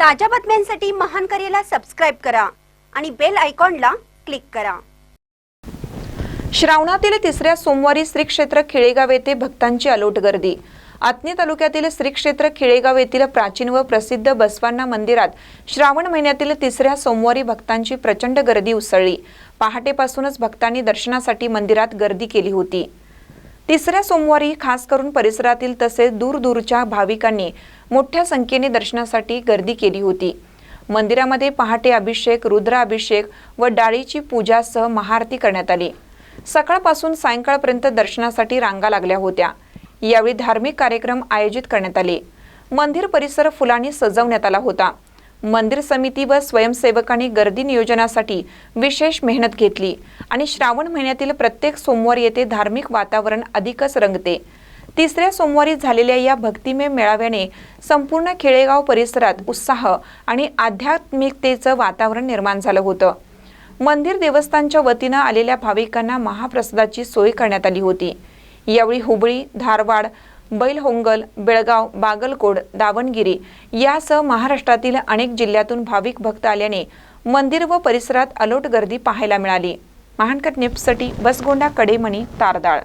ताज्या बातम्यांसाठी महान करेला सबस्क्राईब करा आणि बेल आयकॉनला क्लिक करा. श्रावणातील तिसऱ्या सोमवारी श्री क्षेत्र खिळेगाव येथे भक्तांची अलोट गर्दी. आत्नी तालुक्यातील श्री क्षेत्र खिळेगाव येथील प्राचीन व प्रसिद्ध बसवांना मंदिरात श्रावण महिन्यातील तिसऱ्या सोमवारी भक्तांची प्रचंड गर्दी उसळली. पहाटेपासूनच भक्तांनी दर्शनासाठी मंदिरात गर्दी केली होती. तिसऱ्या सोमवारी खास करून परिसरातील तसेच दूरदूरच्या भाविकांनी मोठ्या संख्येने दर्शनासाठी गर्दी केली होती. मंदिरामध्ये पहाटे अभिषेक रुद्राभिषेक व डाळीची पूजासह महाआरती करण्यात आली. सकाळपासून सायंकाळपर्यंत दर्शनासाठी रांगा लागल्या होत्या. यावेळी धार्मिक कार्यक्रम आयोजित करण्यात आले. मंदिर परिसर फुलांनी सजवण्यात आला होता. मंदिर समिती व स्वयंसेवकांनी गर्दी नियोजनासाठी विशेष मेहनत घेतली आणि श्रावण महिन्यातील प्रत्येक सोमवार येथे धार्मिक वातावरण अधिकच रंगते. तिसऱ्या सोमवारी झालेल्या या भक्तिमय मेळाव्याने संपूर्ण खेळेगाव परिसरात उत्साह आणि आध्यात्मिकतेचं वातावरण निर्माण झालं होतं. मंदिर देवस्थानच्या वतीनं आलेल्या भाविकांना महाप्रसादाची सोय करण्यात आली होती. यावेळी हुबळी धारवाड बैलहोंगल बेळगाव बागलकोड दावणगिरी यासह महाराष्ट्रातील अनेक जिल्ह्यातून भाविक भक्त आल्याने मंदिर व परिसरात अलोट गर्दी पाहायला मिळाली. महानकट निप्ससाठी बसगोंडा कडेमणी तारदाळ.